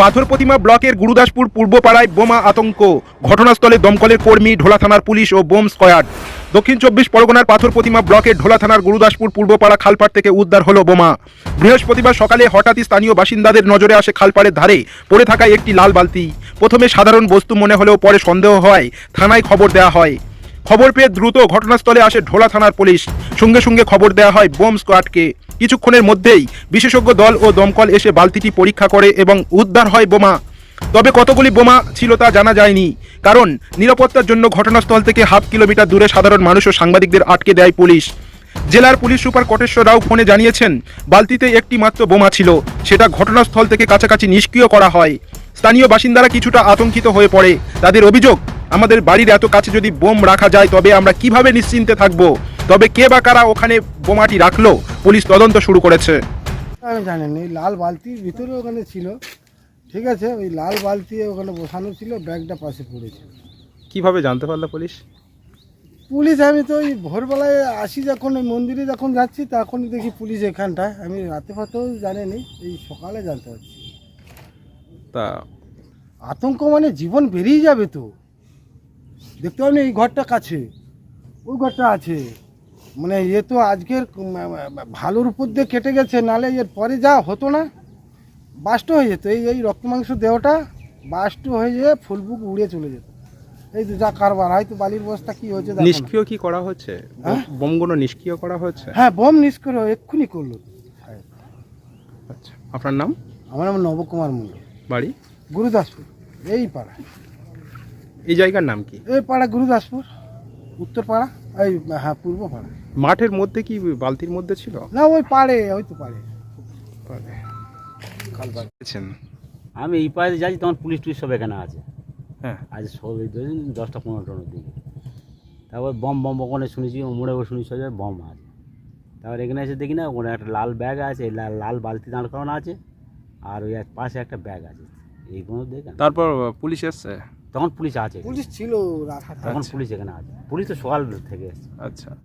পাথর প্রতিমা ব্লকের গুরুদাসপুর পূর্বপাড়ায় বোমা আতঙ্ক। ঘটনাস্থলে দমকলের কর্মী, ঢোলা থানার পুলিশ ও বোম স্কোয়াড। দক্ষিণ চব্বিশ পরগনার পাথর প্রতিমা ব্লকের ঢোলা থানার গুরুদাসপুর পূর্বপাড়া খালপাড় থেকে উদ্ধার হলো বোমা। বৃহস্পতিবার সকালে হঠাৎই স্থানীয় বাসিন্দাদের নজরে আসে খালপাড়ের ধারে পড়ে থাকা একটি লাল বালতি। প্রথমে সাধারণ বস্তু মনে হলেও পরে সন্দেহ হয়, থানায় খবর দেওয়া হয়। খবর পেয়ে দ্রুত ঘটনাস্থলে আসে ঢোলা থানার পুলিশ। সঙ্গে সঙ্গে খবর দেওয়া হয় বোম স্কোয়াডকে। কিছুক্ষণের মধ্যেই বিশেষজ্ঞ দল ও দমকল এসে বালতিটি পরীক্ষা করে এবং উদ্ধার হয় বোমা। তবে কতগুলি বোমা ছিল তা জানা যায়নি, কারণ নিরাপত্তার জন্য ঘটনাস্থল থেকে হাফ কিলোমিটার দূরে সাধারণ মানুষ ও সাংবাদিকদের আটকে দেয় পুলিশ। জেলার পুলিশ সুপার কটেশ্বর রাও ফোনে জানিয়েছেন, বালতিতে একটি মাত্র বোমা ছিল, সেটা ঘটনাস্থল থেকে কাছাকাছি নিষ্ক্রিয় করা হয়। স্থানীয় বাসিন্দারা কিছুটা আতঙ্কিত হয়ে পড়ে। তাদের অভিযোগ, আমাদের বাড়ির এত কাছে যদি বোম রাখা যায়, তবে আমরা কীভাবে নিশ্চিন্তে থাকব? তবে কে বা কারা ওখানে বোমাটি রাখল পুলিশ তদন্ত শুরু করেছে। আমি জানেন এই লাল বালতির ভিতরে ওখানে ছিল ঠিক আছে? ওই লাল বালতি ওখানে বসানো ছিল ব্যাগটা পাশে পড়েছে। কীভাবে জানতে পারল পুলিশ? পুলিশ আমি তো ওই ভোরবেলায় আসি যখন ওই মন্দিরে যখন যাচ্ছি তখন দেখি পুলিশ এখানটায়। আমি রাতে ফাতেও জানিনি এই সকালে জানতে পারছি। তা আতঙ্ক মানে জীবন বেরিয়ে যাবে তো। দেখতে পাবেন এই ঘরটা কাছে ওই ঘরটা আছে। মানে এ তো আজকের ভালোর উপর দিয়ে কেটে গেছে নালে এর পরে যা হতো না। বাস্ট হয়ে যেত এই এই রক্ত মাংস দেহটা বাস্ট হয়ে যেয়ে ফুলবুক উড়ে চলে যেত। এই তো যা কারবার হয়তো বালির বস্তা কি হয়েছে নিষ্ক্রিয় কি করা হচ্ছে? হ্যাঁ? বোমগুলো নিষ্ক্রিয় করা হচ্ছে? হ্যাঁ বোম নিষ্ক্রিয় এক্ষুনি করল। আচ্ছা আপনার নাম? আমার নাম নবকুমার মন্ডল বাড়ি? গুরুদাসপুর এই পাড়া। এই জায়গার নাম কি? এই পাড়া গুরুদাসপুর উত্তর পাড়া এই হ্যাঁ পূর্ব পাড়া। মাঠের মধ্যে কি বালতির মধ্যে ছিল? না ওই পাড়ে ওই তো পাড়ে। পেয়েছেন। আমি এই পাড়ে যাচ্ছি তখন পুলিশ টুলিশ সব এখানে আছে। হ্যাঁ। আজ সব এই দশটা পনেরোটার দিকে তারপর বম বম ওখানে শুনেছি মোড়ে শুনেছি সব বম আছে তারপর এখানে এসে দেখি না ওখানে একটা লাল ব্যাগ আছে লাল লাল বালতি দাঁড় করানো আছে আর ওই এক পাশে একটা ব্যাগ আছে। এইগুলো দেখে তারপর পুলিশ এসছে? তখন পুলিশ আছে পুলিশ ছিল রাত তখন। পুলিশ এখানে আছে। পুলিশ তো সকাল থেকে এসছে। আচ্ছা।